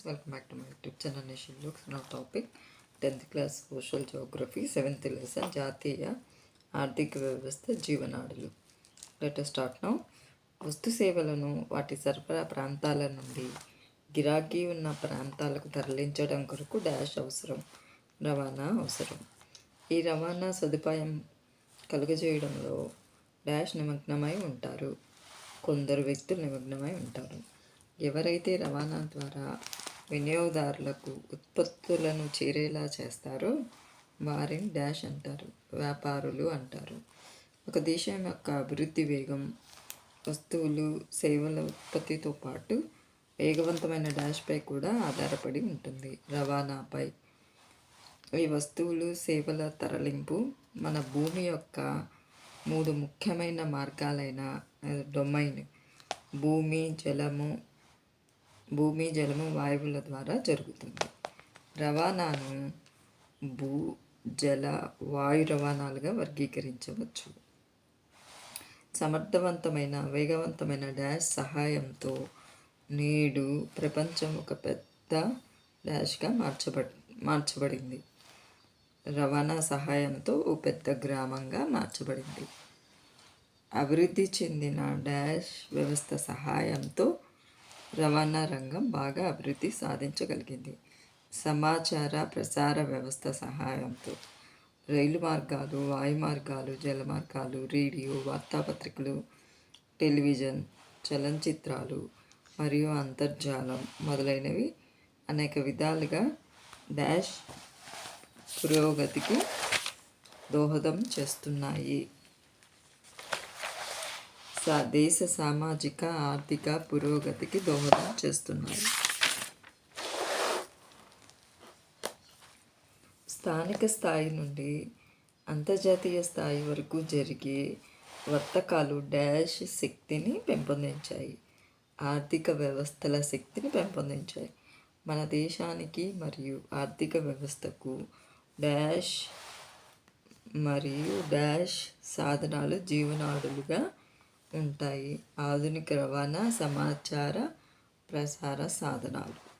Friends welcome back to my YouTube channel Nation Looks నా topic tenth class social geography seventh lesson జాతీయ ఆర్థిక వ్యవస్థ జీవనాడులు letter start now వస్తు సేవలను వాటి సరఫరా ప్రాంతాల నుండి గిరాకీ ఉన్న ప్రాంతాలకు తరలించడం కొరకు డాష్ అవసరం రవాణా అవసరం. ఈ రవాణా సదుపాయం కలుగజేయడంలో డాష్ నిమగ్నమై ఉంటారు. కొందరు వ్యక్తులు నిమగ్నమై ఉంటారు. ఎవరైతే రవాణా ద్వారా వినియోగదారులకు ఉత్పత్తులను చేరేలా చేస్తారో. వారిని డాష్ అంటారు వ్యాపారులు అంటారు. ఒక దేశం యొక్క అభివృద్ధి వేగం వస్తువులు సేవల ఉత్పత్తితో పాటు వేగవంతమైన డాష్పై కూడా ఆధారపడి ఉంటుంది. రవాణాపై ఈ వస్తువులు సేవల తరలింపు మన భూమి యొక్క మూడు ముఖ్యమైన మార్గాలైన డొమైన్ భూమి జలము భూమి జలము వాయువుల ద్వారా జరుగుతుంది. రవాణాను భూ జల వాయు రవాణాలుగా వర్గీకరించవచ్చు. సమర్థవంతమైన వేగవంతమైన డాష్ సహాయంతో నేడు ప్రపంచం ఒక పెద్ద డాష్గా మార్చబ మార్చబడింది. రవాణా సహాయంతో ఓ పెద్ద గ్రామంగా మార్చబడింది. అభివృద్ధి చెందిన డాష్ వ్యవస్థ సహాయంతో రవాణా రంగం బాగా అభివృద్ధి సాధించగలిగింది. సమాచార ప్రసార వ్యవస్థ సహాయంతో రైలు మార్గాలు వాయు మార్గాలు జల మార్గాలు రేడియో వార్తాపత్రికలు టెలివిజన్ చలనచిత్రాలు మరియు అంతర్జాలం మొదలైనవి అనేక విధాలుగా డాష్ పురోగతికి దోహదం చేస్తున్నాయి. దేశ సామాజిక ఆర్థిక పురోగతికి దోహదం చేస్తున్నాయి స్థానిక స్థాయి నుండి అంతర్జాతీయ స్థాయి వరకు జరిగే వర్తకాలు డాష్ శక్తిని పెంపొందించాయి. ఆర్థిక వ్యవస్థల శక్తిని పెంపొందించాయి. మన దేశానికి మరియు ఆర్థిక వ్యవస్థకు డాష్ మరియు డాష్ సాధనాలు జీవనాడులుగా ఉంటాయి. ఆధునిక రవాణా సమాచార ప్రసార సాధనాలు.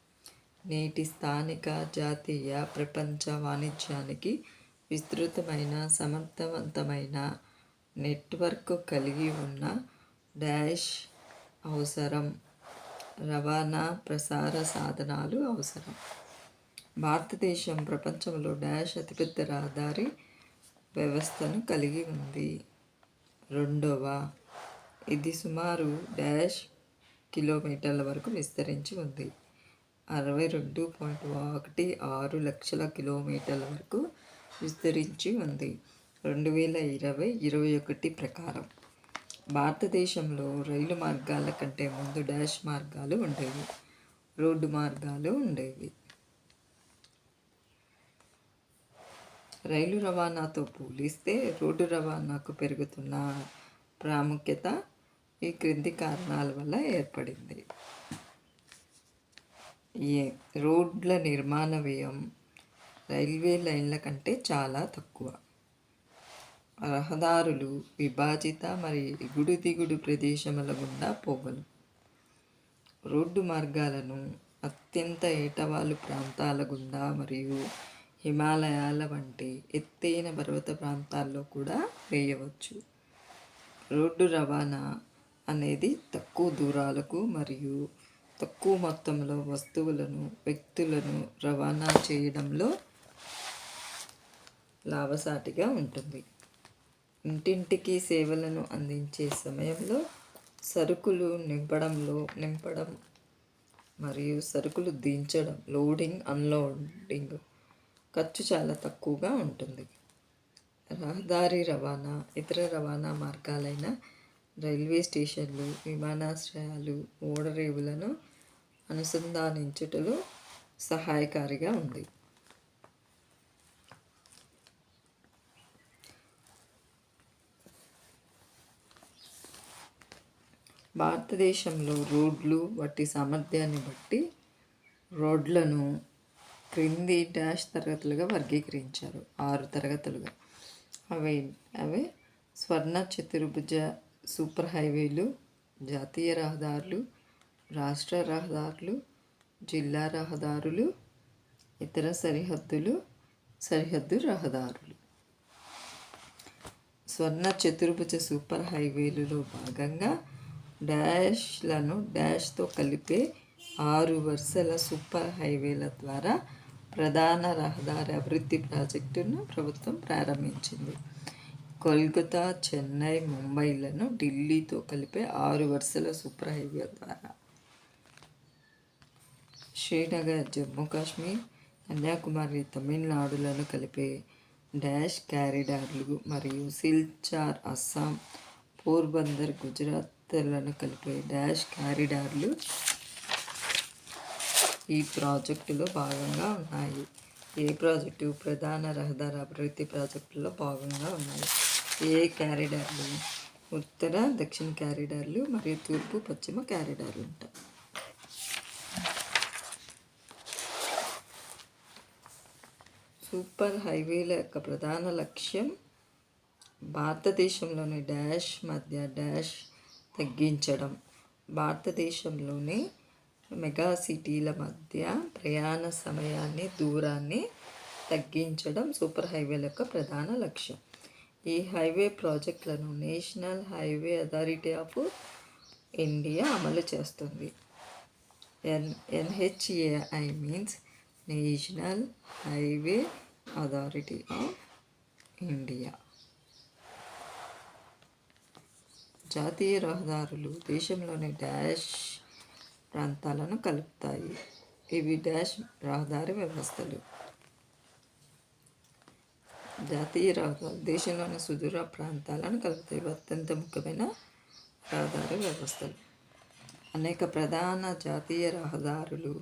నేటి స్థానిక జాతీయ ప్రపంచ వాణిజ్యానికి విస్తృతమైన సమర్థవంతమైన నెట్వర్క్ కలిగి ఉన్న డాష్ అవసరం. రవాణా ప్రసార సాధనాలు అవసరం. భారతదేశం ప్రపంచంలో డాష్ అతిపెద్ద రహదారి వ్యవస్థను కలిగి ఉంది. రెండవ ఇది సుమారు డాష్ కిలోమీటర్ల వరకు విస్తరించి ఉంది. అరవై రెండు పాయింట్ ఒకటి ఆరు లక్షల కిలోమీటర్ల వరకు విస్తరించి ఉంది. రెండు వేల ఇరవై ఇరవై ఒకటి ప్రకారం భారతదేశంలో రైలు మార్గాల కంటే ముందు డాష్ మార్గాలు ఉండేవి. రోడ్డు మార్గాలు ఉండేవి. రైలు రవాణాతో పోలిస్తే రోడ్డు రవాణాకు పెరుగుతున్న ప్రాముఖ్యత ఈ క్రింది కారణాల వల్ల ఏర్పడింది. ఏ రోడ్ల నిర్మాణ వ్యయం రైల్వే లైన్ల కంటే చాలా తక్కువ. రహదారులు విభాజిత మరియు ఎగుడు దిగుడు ప్రదేశముల గుండా పోగలు. రోడ్డు మార్గాలను అత్యంత ఏటవాలు ప్రాంతాల గుండా మరియు హిమాలయాల వంటి ఎత్తైన పర్వత ప్రాంతాల్లో కూడా వేయవచ్చు. రోడ్డు రవాణా అనేది తక్కువ దూరాలకు మరియు తక్కువ మొత్తంలో వస్తువులను వ్యక్తులను రవాణా చేయడంలో లాభసాటిగా ఉంటుంది. ఇంటింటికి సేవలను అందించే సమయంలో సరుకులు నింపడంలో నింపడం మరియు సరుకులు దించడం లోడింగ్ అన్లోడింగ్ ఖర్చు చాలా తక్కువగా ఉంటుంది. రహదారి రవాణా ఇతర రవాణా మార్గాలైన రైల్వే స్టేషన్లు విమానాశ్రయాలు ఓడరేవులను అనుసంధానించుటలో సహాయకారిగా ఉంది. భారతదేశంలో రోడ్లు వాటి సామర్థ్యాన్ని బట్టి రోడ్లను క్రింది డాష్ తరగతులుగా వర్గీకరించారు. ఆరు తరగతులుగా. అవి అవి స్వర్ణ చతుర్భుజ సూపర్ హైవేలు జాతీయ రహదారులు రాష్ట్ర రహదారులు జిల్లా రహదారులు ఇతర సరిహద్దులు సరిహద్దు రహదారులు. స్వర్ణ చతుర్భుజ సూపర్ హైవేలులో భాగంగా డాష్లను డాష్తో కలిపే ఆరు వరుసల సూపర్ హైవేల ద్వారా ప్రధాన రహదారి అభివృద్ధి ప్రాజెక్టును ప్రభుత్వం ప్రారంభించింది. కోల్కతా చెన్నై ముంబైలను ఢిల్లీతో కలిపే ఆరు వరుసల సూపర్ హైవే ద్వారా. శ్రీనగర్ జమ్మూ కాశ్మీర్ కన్యాకుమారి తమిళనాడులను కలిపే డాష్ క్యారిడార్లు మరియు సిల్చార్ అస్సాం పోర్బందర్ గుజరాత్లను కలిపే డాష్ క్యారిడార్లు ఈ ప్రాజెక్టులో భాగంగా ఉన్నాయి. ఏ ప్రాజెక్టు? ప్రధాన రహదారి అభివృద్ధి ప్రాజెక్టులో భాగంగా ఉన్నాయి. ఏ క్యారిడార్లు ఉత్తర దక్షిణ క్యారిడార్లు మరియు తూర్పు పశ్చిమ క్యారిడార్లు ఉంటాయి. సూపర్ హైవేల యొక్క ప్రధాన లక్ష్యం భారతదేశంలోని డాష్ మధ్య డాష్ తగ్గించడం. భారతదేశంలోని మెగా సిటీల మధ్య ప్రయాణ సమయాన్ని దూరాన్ని తగ్గించడం సూపర్ హైవేల యొక్క ప్రధాన లక్ష్యం. ఈ హైవే ప్రాజెక్టులను national highway authority of India అమలు చేస్తుంది. N NHAI means national highway authority of India. జాతీయ రహదారులు దేశంలోని డాష్ ప్రాంతాలను కలుపుతాయి. ఇవి డాష్ రహదారి వ్యవస్థలు. జాతీయ రహదారులు దేశంలోని సుదూర ప్రాంతాలను కలుపుతాయి. అత్యంత ముఖ్యమైన రహదారి వ్యవస్థలు. అనేక ప్రధాన జాతీయ రహదారులు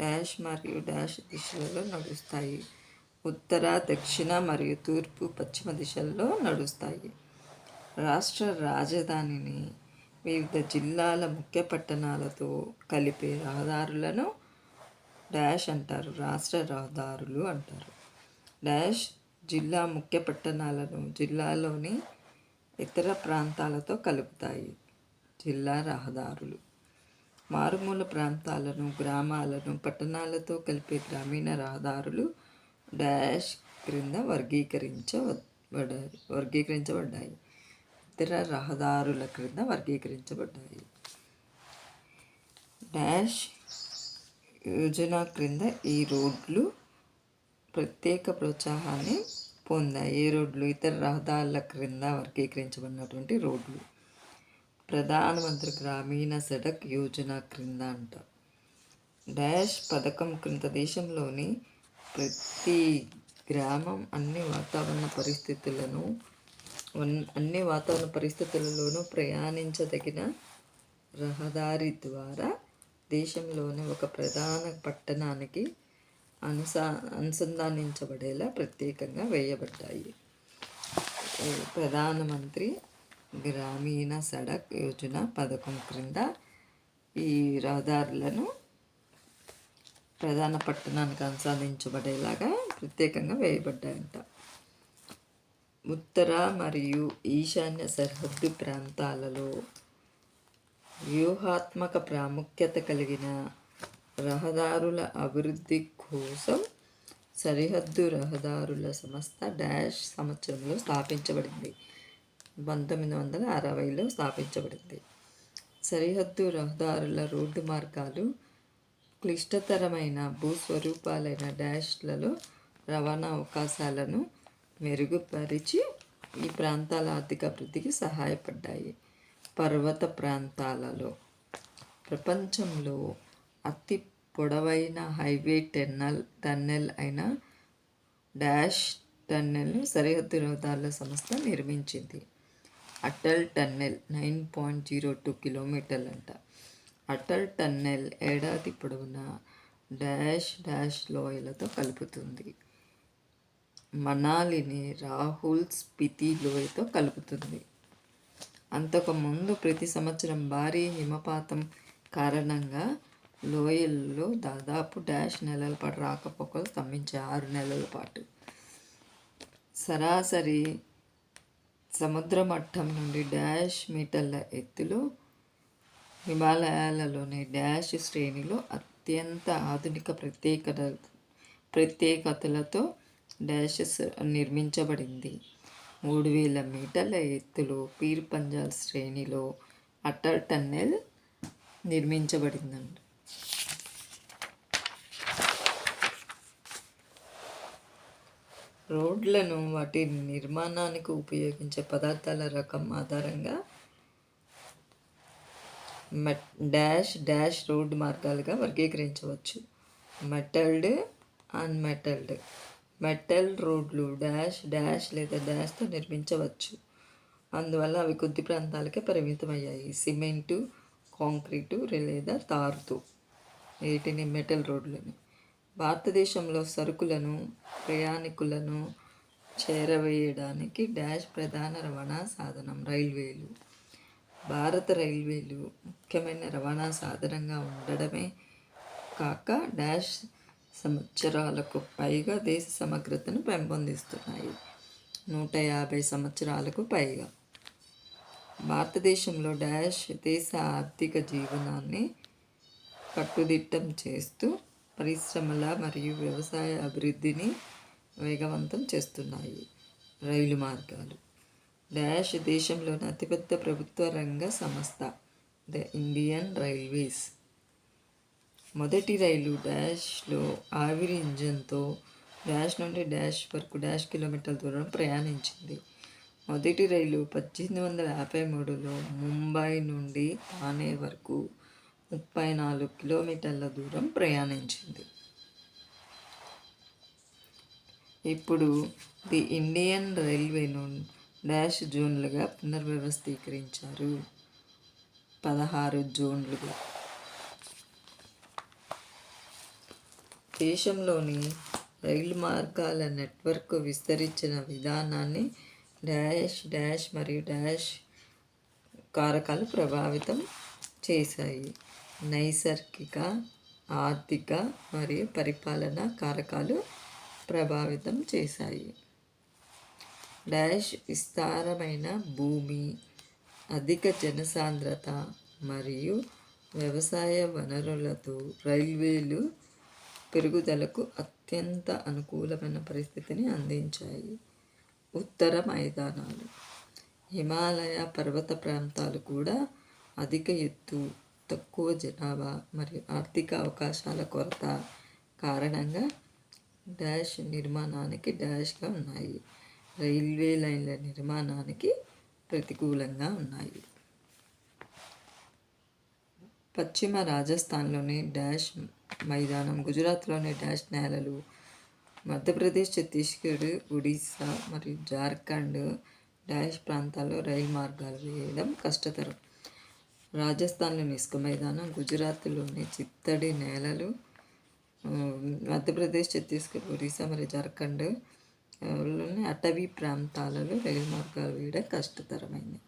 డాష్ మరియు డాష్ దిశలలో నడుస్తాయి. ఉత్తర దక్షిణ మరియు తూర్పు పశ్చిమ దిశల్లో నడుస్తాయి. రాష్ట్ర రాజధానిని వివిధ జిల్లాల ముఖ్య పట్టణాలతో కలిపే రహదారులను డాష్ అంటారు. రాష్ట్ర రహదారులు అంటారు. డాష్ జిల్లా ముఖ్య పట్టణాలను జిల్లాలోని ఇతర ప్రాంతాలతో కలుపుతాయి. జిల్లా రహదారులు. మారుమూల ప్రాంతాలను గ్రామాలను పట్టణాలతో కలిపే గ్రామీణ రహదారులు డాష్ క్రింద వర్గీకరించబడ వర్గీకరించబడ్డాయి. ఇతర రహదారుల క్రింద వర్గీకరించబడ్డాయి. డాష్ యోజన క్రింద ఈ రోడ్లు ప్రత్యేక ప్రోత్సాహాన్ని పొందాయి. ఏ రోడ్లు? ఇతర రహదారుల క్రింద వర్గీకరించబడినటువంటి రోడ్లు. ప్రధానమంత్రి గ్రామీణ సడక్ యోజన క్రింద అంట. డాష్ పథకం క్రింద దేశంలోని ప్రతి గ్రామం అన్ని వాతావరణ పరిస్థితులను అన్ని వాతావరణ పరిస్థితులలోనూ ప్రయాణించదగిన రహదారి ద్వారా దేశంలోని ఒక ప్రధాన పట్టణానికి అనుసా అనుసంధానించబడేలా ప్రత్యేకంగా వేయబడ్డాయి. ప్రధానమంత్రి గ్రామీణ సడక్ యోజన పథకం క్రింద ఈ రహదారులను ప్రధాన పట్టణానికి అనుసంధించబడేలాగా ప్రత్యేకంగా వేయబడ్డాయంట. ఉత్తర మరియు ఈశాన్య సరిహద్దు ప్రాంతాలలో వ్యూహాత్మక ప్రాముఖ్యత కలిగిన రహదారుల అభివృద్ధి కోసం సరిహద్దు రహదారుల సంస్థ డాష్ సంవత్సరంలో స్థాపించబడింది. పంతొమ్మిది వందల అరవైలో స్థాపించబడింది. సరిహద్దు రహదారుల రోడ్డు మార్గాలు క్లిష్టతరమైన భూస్వరూపాలైన డాష్లలో రవాణా అవకాశాలను మెరుగుపరిచి ఈ ప్రాంతాల ఆర్థిక అభివృద్ధికి సహాయపడ్డాయి. పర్వత ప్రాంతాలలో ప్రపంచంలో అతి పొడవైన హైవే టెన్నల్ టన్నెల్ అయిన డాష్ టన్నెల్ను సరిహద్దు రహదారుల సంస్థ నిర్మించింది. Atal tunnel nine point zero two కిలోమీటర్లు అంట అటల్ టన్నెల్ ఏడాది పొడవునా డాష్ డాష్ లోయలతో కలుపుతుంది. మనాలిని రాహుల్ స్పితి లోయతో కలుపుతుంది. అంతకుముందు ప్రతి సంవత్సరం భారీ హిమపాతం కారణంగా లోయల్లో దాదాపు డాష్ నెలల పాటు రాకపోకలు స్తంభించాయి ఆరు నెలల పాటు. సరాసరి సముద్ర మట్టం నుండి డాష్ మీటర్ల ఎత్తులో హిమాలయాలలోని డాష్ శ్రేణిలో అత్యంత ఆధునిక ప్రత్యేకత ప్రత్యేకతలతో డాషెస్ నిర్మించబడింది. మూడు వేల మీటర్ల ఎత్తులో పీర్ పంజాల్ శ్రేణిలో అటల్ టన్నెల్ నిర్మించబడిందండి రోడ్లను వాటి నిర్మాణానికి ఉపయోగించే పదార్థాల రకం ఆధారంగా మెట్ డాష్ డాష్ రోడ్ మార్గాలుగా వర్గీకరించవచ్చు. మెటల్డ్ అన్మెటల్డ్ మెటల్ రోడ్లు డాష్ డాష్ లేదా డాష్తో నిర్మించవచ్చు. అందువల్ల అవి కొద్ది ప్రాంతాలకే పరిమితమయ్యాయి. సిమెంటు కాంక్రీటు లేదా తారుతో. వీటిని మెటల్ రోడ్లని. భారతదేశంలో సరుకులను ప్రయాణికులను చేరవేయడానికి డాష్ ప్రధాన రవాణా సాధనం రైల్వేలు. భారత రైల్వేలు ముఖ్యమైన రవాణా సాధనంగా ఉండడమే కాక డాష్ సంవత్సరాలకు పైగా దేశ సమగ్రతను పెంపొందిస్తున్నాయి. నూట యాభై సంవత్సరాలకు పైగా. భారతదేశంలో డాష్ దేశ ఆర్థిక జీవనాన్ని కట్టుదిట్టం చేస్తూ పరిశ్రమల మరియు వ్యవసాయ అభివృద్ధిని వేగవంతం చేస్తున్నాయి రైలు మార్గాలు. డాష్ దేశంలోని అతిపెద్ద ప్రభుత్వ రంగ సంస్థ ద ఇండియన్ రైల్వేస్. మొదటి రైలు డాష్లో ఆవిరి ఇంజన్తో డాష్ నుండి డాష్ వరకు డాష్ కిలోమీటర్ల దూరం ప్రయాణించింది. మొదటి రైలు పద్దెనిమిది వందల యాభై మూడులో ముంబై నుండి థానే వరకు ముప్పై నాలుగు కిలోమీటర్ల దూరం ప్రయాణించింది. ఇప్పుడు ది ఇండియన్ రైల్వేను డాష్ జోన్లుగా పునర్వ్యవస్థీకరించారు. పదహారు జోన్లుగా. దేశంలోని రైలు మార్గాల నెట్వర్క్ విస్తరించిన విధానాన్ని డాష్ డాష్ మరియు డాష్ కారకాలు ప్రభావితం చేశాయి. నైసర్గిక ఆర్థిక మరియు పరిపాలన కారకాలు ప్రభావితం చేశాయి. డాష్ విస్తారమైన భూమి అధిక జనసాంద్రత మరియు వ్యవసాయ వనరులతో రైల్వేలు పెరుగుదలకు అత్యంత అనుకూలమైన పరిస్థితిని అందించాయి. ఉత్తర మైదానాలు హిమాలయ పర్వత ప్రాంతాలు కూడా అధిక ఎత్తు తక్కువ జనాభా మరియు ఆర్థిక అవకాశాల కొరత కారణంగా డాష్ నిర్మాణానికి డాష్గా ఉన్నాయి. రైల్వే లైన్ల నిర్మాణానికి ప్రతికూలంగా ఉన్నాయి. పశ్చిమ రాజస్థాన్లోని డాష్ మైదానం గుజరాత్లోని డాష్ నేలలు మధ్యప్రదేశ్ ఛత్తీస్గఢ్ ఒడిస్సా మరియు జార్ఖండ్ డాష్ ప్రాంతాల్లో రైలు మార్గాలు వేయడం కష్టతరం. రాజస్థాన్లోని ఇసుక మైదానం గుజరాత్లోని చిత్తడి నేలలు మధ్యప్రదేశ్ ఛత్తీస్గఢ్ ఒరిస్సా మరియు జార్ఖండ్లోని అటవీ ప్రాంతాలలో రైలు మార్గాలు వేయడం కష్టతరమైంది.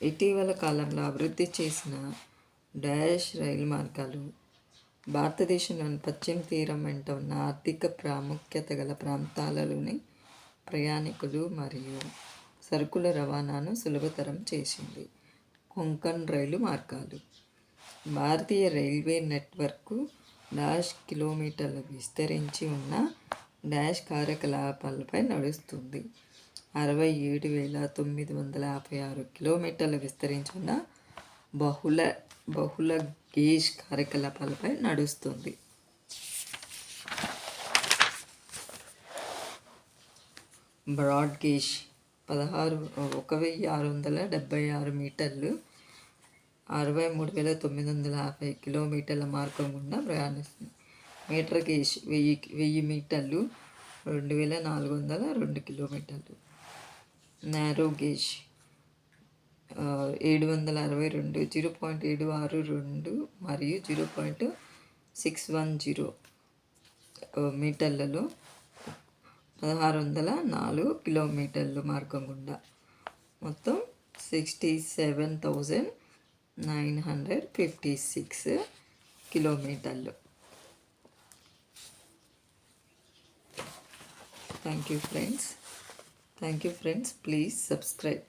ఇటీవల కాలంలో అభివృద్ధి చేసిన డాష్ రైలు మార్గాలు భారతదేశంలోని పశ్చిమ తీరం వెంట ఉన్న ఆర్థిక ప్రాముఖ్యత గల ప్రాంతాలలోని ప్రయాణికులు మరియు సరుకుల రవాణాను సులభతరం చేసింది. కొంకణ్ రైలు మార్గాలు. భారతీయ రైల్వే నెట్వర్క్ డాష్ కిలోమీటర్లు విస్తరించి ఉన్న డాష్ కార్యకలాపాలపై నడుస్తుంది. అరవై ఏడు వేల తొమ్మిది వందల యాభై ఆరు కిలోమీటర్ల విస్తరించిన బహుళ బహుళ గేజ్ కార్యకలాపాలపై నడుస్తుంది. బ్రాడ్ గేజ్ పదహారు ఒక వెయ్యి ఆరు వందల డెబ్బై ఆరు మీటర్లు అరవై మూడు వేల తొమ్మిది వందల యాభై కిలోమీటర్ల మార్గం గుండా ప్రయాణిస్తుంది. మీటర్ వెయ్యి వెయ్యి మీటర్లు రెండు వేల నాలుగు వందల రెండు కిలోమీటర్లు. నారో గేజ్ ఏడు వందల అరవై రెండు జీరో పాయింట్ ఏడు ఆరు రెండు మరియు zero point six one zero మీటర్లలో పదహారు వందల నాలుగు కిలోమీటర్లు మార్గం గుండా. మొత్తం sixty seven thousand nine hundred fifty six కిలోమీటర్లు. Thank you friends thank you friends please subscribe